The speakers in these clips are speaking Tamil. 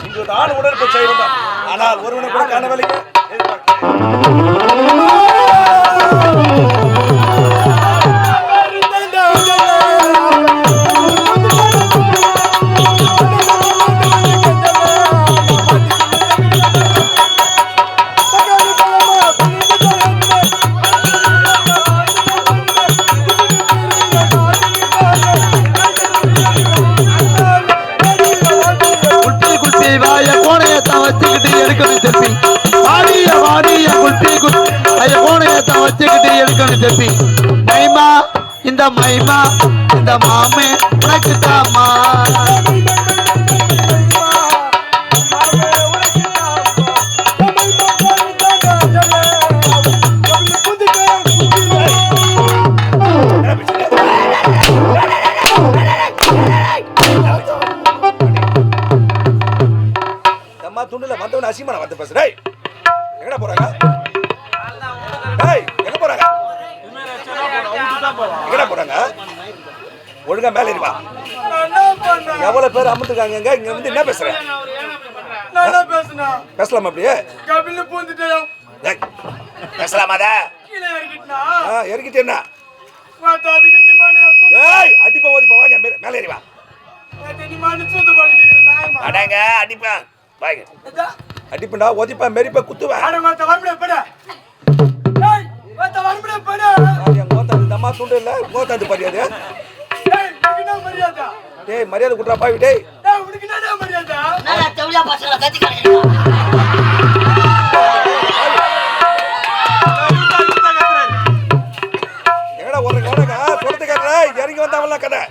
இங்கு நான் உடற்பு செய்வதும் ஆனால் ஒருவனை கூட காணவில்லை வச்சுக்கிட்டு எடுக்கணும் மைமா இந்த மைமா இந்த மாமே உனக்கு தாமா. ஒழுங்கா மேல ஏறி வா. எவ்வளவு பேர் அமர்ந்துருக்காங்க இங்க வந்து என்ன பேசுற? பேசலாமா அப்படியே? கபில பூந்துட்டேன் டேய், பேசலாமா அத? கீழே இறக்கிட்டா ஆ இறக்கிட்டு என்ன? பார்த்தா அதுக்கு நிமானி ஏய் அடிப்பா ஓடிப்பா வாங்க மேல- மேல ஏறி வா. நிமானி சூத்து பாடிட்டு நாயமா அடங்க அடிப்பேன் வாங்க அடிப்பேன்டா ஒதிப்பா மெரிப்பா குத்துவேன் என் கோத்தாது இந்த அம்மா துண்டு இல்ல. கோத்தாது மரியாதை டேய் மரியாதை குடுறா பாவி டேய் உனக்கு என்ன மரியாதை? நல்லா தெளிவா பசங்களை கத்தி கிடைக்கிறீங்க எங்கடா ஒரு கவனங்க சொல்றதுக்காரா இறங்கி வந்தவன்லாம் கதை.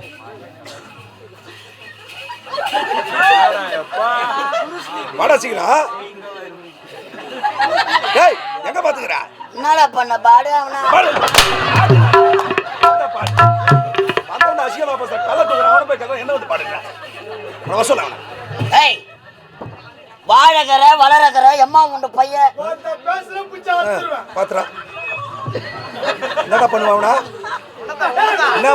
வாடா சீக்கிரம். டேய் எங்க பாத்துக்கிறா? என்னடா பண்ண? பாடு அவனா. பாடு. கள்ள கதை என்ன வந்து பாடுங்க உனக்கு ஏய் வாழகர வளரகர எம்மா உண்டு பையன். பாத்துறா. என்னடா பண்ணுவாவனா என்ன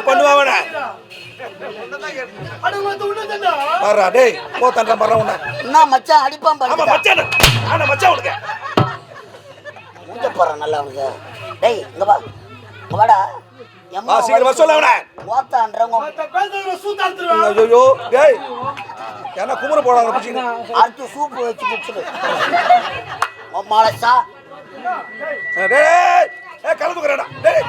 உன்னதா பாருடா டேய் போ தண்டா பாரு உன்ன. என்ன மச்சான் அடிப்பான் ஆமா மச்சான் ஆனா மச்சான் உனக்கு உண்ட போறான் நல்லா அவனுக்கு. டேய் இங்க வா. இங்க வாடா. எம்மா வா, சீக்கிரம் சொல்லு அவனை. ஐயோ டேய். என்ன குமுற போடாங்க பிடிச்சிங்க அடுத்து சூப்பு வச்சு குடிச்சிடு. மாலசா. டேய் ஏ கலந்துக்கிறடா டேய்.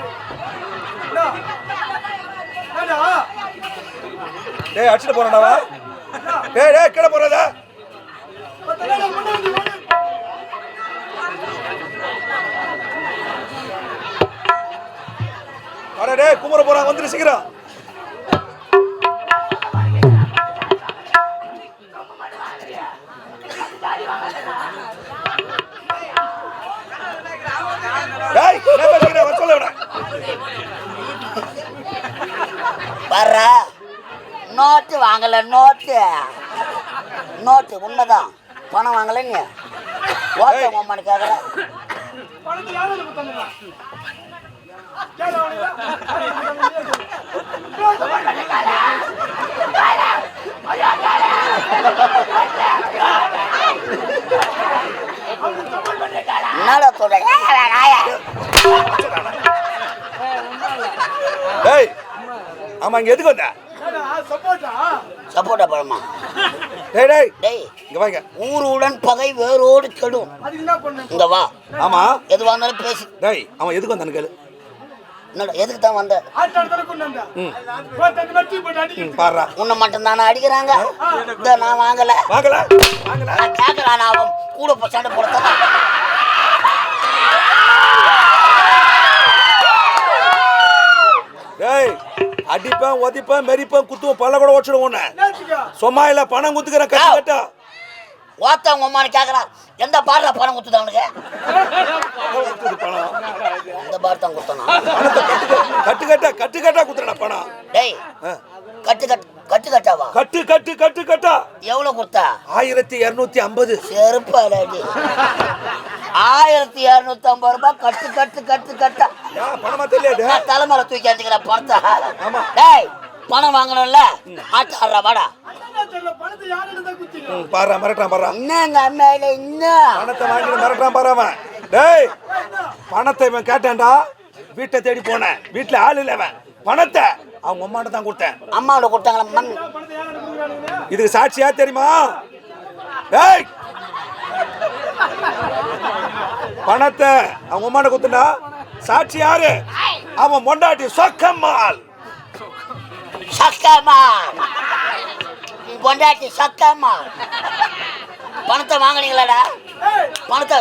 டேய் அடிச்சிட்டு போறடா டேய் டேய் கீழ போறதா மாத்த என்ன முன்னாடி ஓடு அட டேய் குமுற போறாங்க வந்துரு சீக்கிரம் வர்ற. நோட்டு வாங்கல நோட்டு. நோட்டு உண்மைதான் பணம் வாங்கல நீ. ஓட்ட அம்மானு என்னடா சொல்ற டேய் ஆமா இங்க எதுக்கு வந்த? சப்போட்டா சப்போட்டா பழமா? டேய் டேய் டேய் இங்க வாங்க. ஊருடன் பகை வேரோடு கெடும். அதுக்கு என்ன பண்ணு? இங்க வா. ஆமா. எதுவா இருந்தாலும் பேசி. டேய் அவன் எதுக்கு வந்தானு கேளு. என்னடா எதுக்கு தான் வந்த? பாடுறா. உன்னை மட்டும் தானே அடிக்கிறாங்க நான் வாங்கல. வாங்கல? வாங்கல? நான் கேட்கறான் அவன்? கூட போ சண்டை போடுறதா டேய் அடிப்பேன் ஒதிப்பேன் மெரிப்பேன் குத்துவேன் பல்ல கூட உன்னை. நேத்துக்கா சும்மா இல்ல பணம் குத்துக்கிறேன் கட்டு கட்டா. ஓத்த உங்க அம்மானு கேட்கறான் எந்த பாட்டில பணம் கொடுத்துது அவனுக்கு? எந்த பாட்டு தான் கொடுத்தானா? கட்டு கட்டு கட்டா கட்டு குத்துறா பணம். டேய். கட்டு கட்டு கட்டு கட்டாவா? கட்டு கட்டு கட்டு கட்டா. எவ்வளவு கொடுத்தா? ஆயிரத்தி இருநூத்தி ஐம்பது. செருப்பு அடி ஆயிரத்தி இரநூத்தி ஐம்பது ரூபாய் கட்டு கட்டு கட்டு கட்டா. பணமா தெரியாது. தலைமையில தூக்கி வச்சுக்கிறேன் பணத்தை. டேய் பணம் வாங்கணும்ல? ஆட்டு ஆடுறா வாடா. பாரு மிரட்டான் பாரு பணத்தை வாங்கி மிரட்டான் பாரு அவன். டேய் பணத்தை இவன் கேட்டான்டா. வீட்டை தேடி போனேன். வீட்டுல ஆள் இல்ல அவன். பணத்தை அவங்க அம்மாட்ட தான் கொடுத்தேன். அம்மாவோட கொடுத்தாங்களா? இதுக்கு சாட்சியா தெரியுமா? டேய் பணத்தை அவங்க அம்மாட்ட கொடுத்தா சாட்சி யாரு? அவன் மொண்டாட்டி சொக்கம்மாள். சக்கமா நீ பொண்டாட்டி சக்கமா பணத்தை வாங்குனீங்களாடா? பணத்தை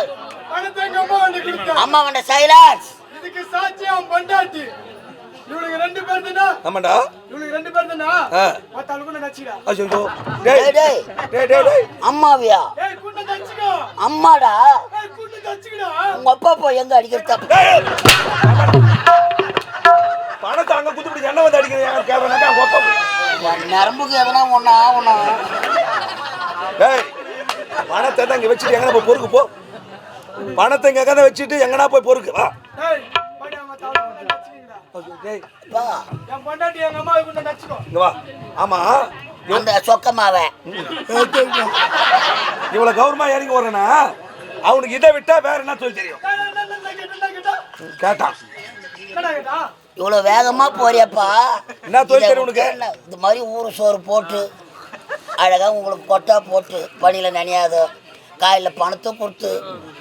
அம்மா வந்து கொடுத்தா? அம்மா வந்த சைலன்ஸ் இதுக்கு சாட்சி அவன் பொண்டாட்டி. இவனுக்கு ரெண்டு பேர் தானா? ஆமாண்டா இவனுக்கு ரெண்டு பேர் தானா? நச்சிடா ஐயோ டேய் டேய் டேய். டேய் டேய் டேய். அம்மாவியா? குண்ட அம்மாடா? ஏய் குண்ட தச்சுக்கடா உங்க அப்பா போய் எங்க அடிக்கிறது தப்பு டேய் பணத்தை அங்க குத்துப்பிடி என்ன வந்து அடிக்கிறேன் கேட்கறாங்க அவங்க அப்பா நரம்புக்கு எதனா ஒண்ணு ஆகணும் டேய் பணத்தை தான் இங்க வச்சுட்டு எங்கனா போய் பொறுக்கு போ பணத்தை இங்க கதை வச்சுட்டு எங்கனா போய் பொறுக்கு வா ஆமா அந்த சொக்கமாவ இவ்வளவு கௌரவமா இறங்கி வரேனா அவனுக்கு இதை விட்டா வேற என்ன தொழில் தெரியும் கேட்டான் என்னடா கேட்டா இவ்வளவு வேகமா போறியப்பா. என்ன தொழில் உனக்கு? இது மாதிரி ஊரு சோறு போட்டு அழகா உங்களுக்கு கொட்டா போட்டு பனியில நனையாத காயில பணத்தை கொடுத்து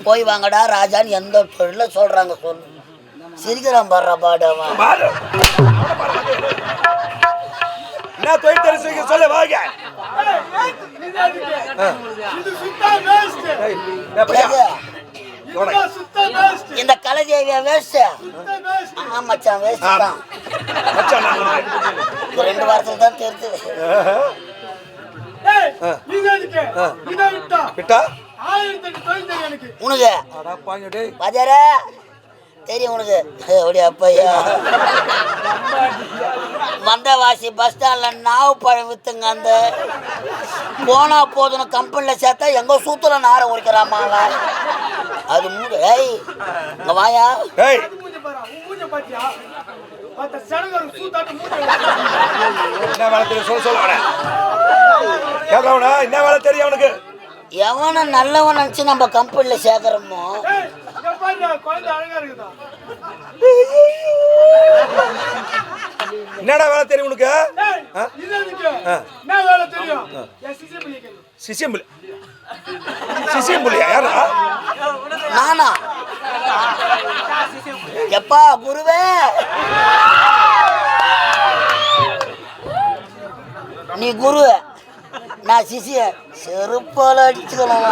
போய் வாங்கடா ராஜான்னு எந்த தொழில சொல்றாங்க சொல்லு. சிரிக்கிறான் பாடுறா பாடவன். என்ன தொழில் தெரிஞ்சு சொல்ல வாங்க. இந்த கலைதேவிய வேஸ்ட் சுத்த வேஸ்ட் ஆ மச்சான் வேஸ்ட் ஆமா. தான். மச்சான் ரெண்டு வாரத்துல தான். இதை விட்டா? உனக்கு? பாஜார. தெரியும் உனக்கு. அப்படியே அப்பையா. வந்தவாசி பஸ் ஸ்டாண்ட்ல நாவு பழம் வித்துங்க அந்த. போனா போதுன்னு கம்பெனில சேர்த்தா எங்க சூத்துல நாரை உரிக்கிறாமா அவன்? அது மூடு. ஏய் இங்க வாயா. மூஞ்ச என்ன வேலை தெரியும்? சொல்ல சொல்ல. என்ன வேலை தெரியும் அவனுக்கு? எவனை நல்லவன் நினைச்சு நம்ம கம்பெனில சேர்க்கறோமோ? குழந்தை அழகா இருக்குதா? என்னடா வேலை தெரியும் உனக்கு. என்ன வேலை தெரியும்? என் சிசி பிள்ளைக்கு சிசியம்புலி சிசியம்புலியா யாரா? நானா? எப்பா குருவே? நீ குரு நான் சிசிய செருப்பால அடிச்சுக்கணும்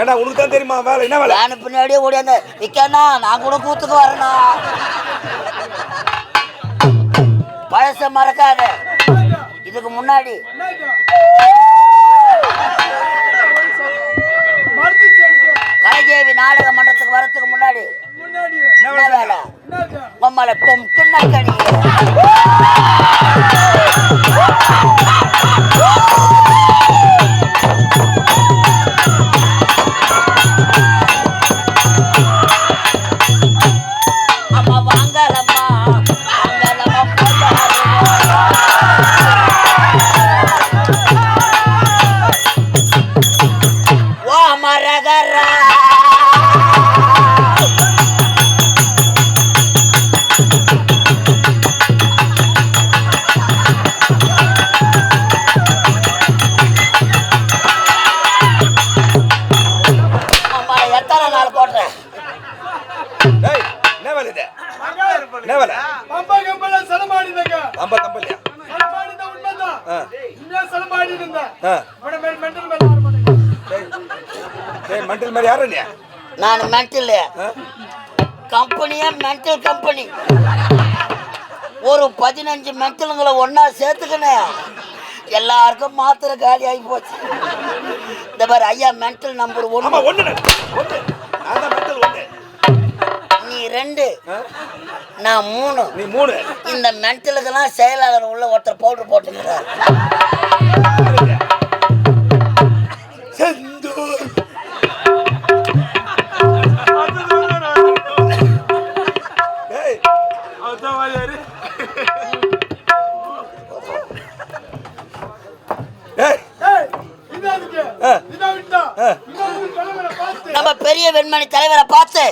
ஏன்னா உனக்கு தான் தெரியுமா வேலை? என்ன வேலை? நான் பின்னாடியே ஓடியாந்த விக்கண்ணா நான் கூட கூத்துக்கு வரேனா பழச மறக்காத. இதுக்கு முன்னாடி. கலைதேவி நாடக மன்றத்துக்கு வரதுக்கு முன்னாடி. என்ன வேலை? மம்மல பொம் கிண்ணக்கடி. மாதிரி நீ நான் மென்டல்? கம்பெனியே? Mental company. ஒரு பதினஞ்சு மென்டலுங்களை ஒண்ணா சேர்த்துக்கினேன் எல்லாருக்கும் மாத்திரை காலி ஆகி போச்சு. இந்த பாரு ஐயா மென்டல் நம்பர் ஒன்று நீ ரெண்டு? நான் மூணு. நீ மூணு. இந்த மென்டலுக்கெல்லாம் செயலாளர் உள்ள ஒருத்தர் பவுடர் போட்டுக்கிறார். செந்தூர். பெண்மணி தலைவரை பார்த்து.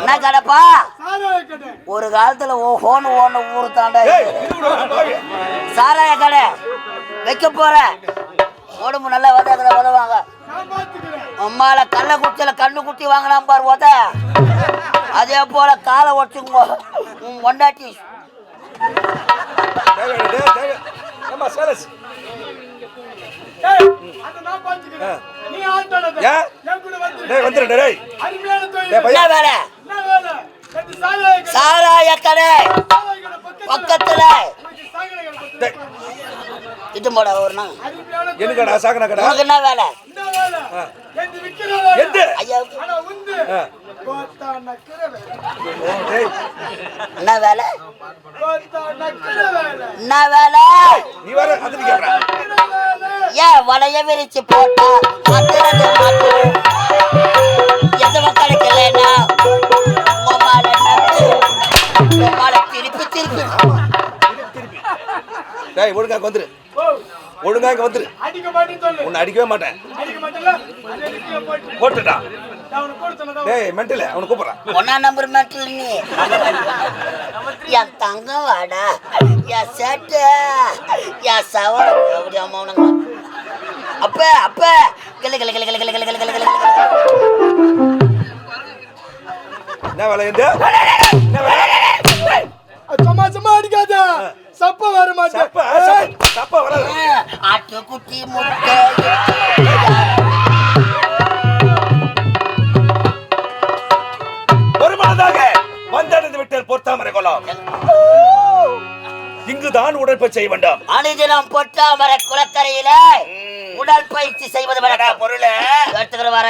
என்ன கடப்பா? ஒரு காலத்துல ஓஹோன்னு ஓன ஊரு சாராய கடை. வைக்க போற. உடம்பு நல்லா வதக்கிற உதவாங்க அம்மால கல்ல குச்சியில கண்ணு குத்தி வாங்கலாம் பாரு போத அதே போல காலை ஒடிச்சுங்க ஒண்டாட்டி சாராய கடை பக்கத்துல. திட்டம் போட வரணும் என்ன கடை சாக்கடை கடை உனக்கு என்ன வேலை? என்ன வேலை? என்ன வேலை? நீ வேற ஏன் வலைய விரிச்சு போட்டா மாத்துறது மாத்து எதுவும் கிடைக்கலன்னா உமால திருப்பி திருப்பி. டேய் ஒழுங்கா வந்துரு. ஒழுங்கா இங்க வந்துரு. உன்னை அடிக்கவே மாட்டேன். போட்டுடா உனக்கு? டேய் மென்டல் அவனை கூப்பிடுறான் ஒன்னா நம்பர் மெட்டல் நீ. என் தங்கம் வாடா. என் சேட்டு என் சவர. அப்படியா மௌனங்க அப்ப அப்ப. கிளு கிளு கிளு கிளு கிளு கிளு கிளு கிளு கிளு என்ன வேலை என்ன சும்மா சும்மா அடிக்காத. சப்ப வர மாட்டேன் சப்ப வராது. ஆட்டுக்குட்டி முட்டை இங்குதான் உடற்பயிற்சி செய்ய வேண்டாம். அனுதினம் பொட்டாமர குளக்கரையில உடற்பயிற்சி செய்வது வழக்கம். பொருள்? எடுத்துக்கிற வர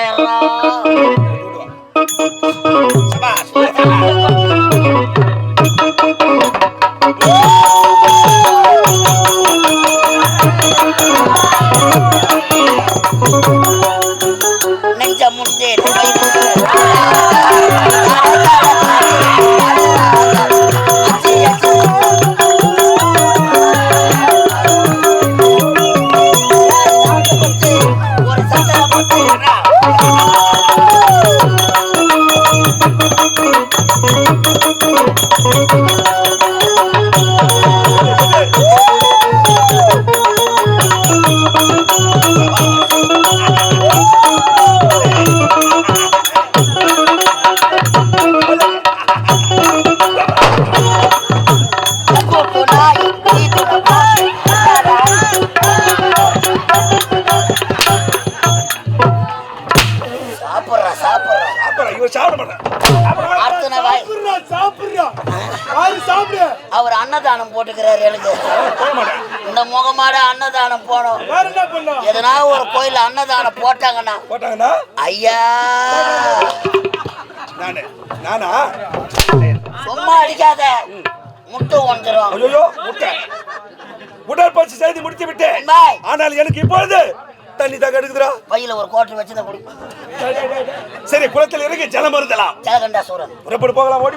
எதனா ஒரு கோயில்ல அன்னதானம் போட்டாங்கன்னா. போட்டாங்கன்னா? ஐயா. நானு நானா? சும்மா அடிக்காத. முட்டை ஒன்றுரும் ஐயோ முட்டை. உடற்பயிற்சி செய்து முடித்து விட்டேன். ஆனால் எனக்கு இப்பொழுது தண்ணி தாங்க எடுக்குதுடா. பையில ஒரு கோட்டை வச்சுதான் குடி. சரி குளத்தில் இறங்கி ஜலம் மருந்தலாம் ஜலகண்டா சூரன். புறப்பட்டு போகலாம் ஓடி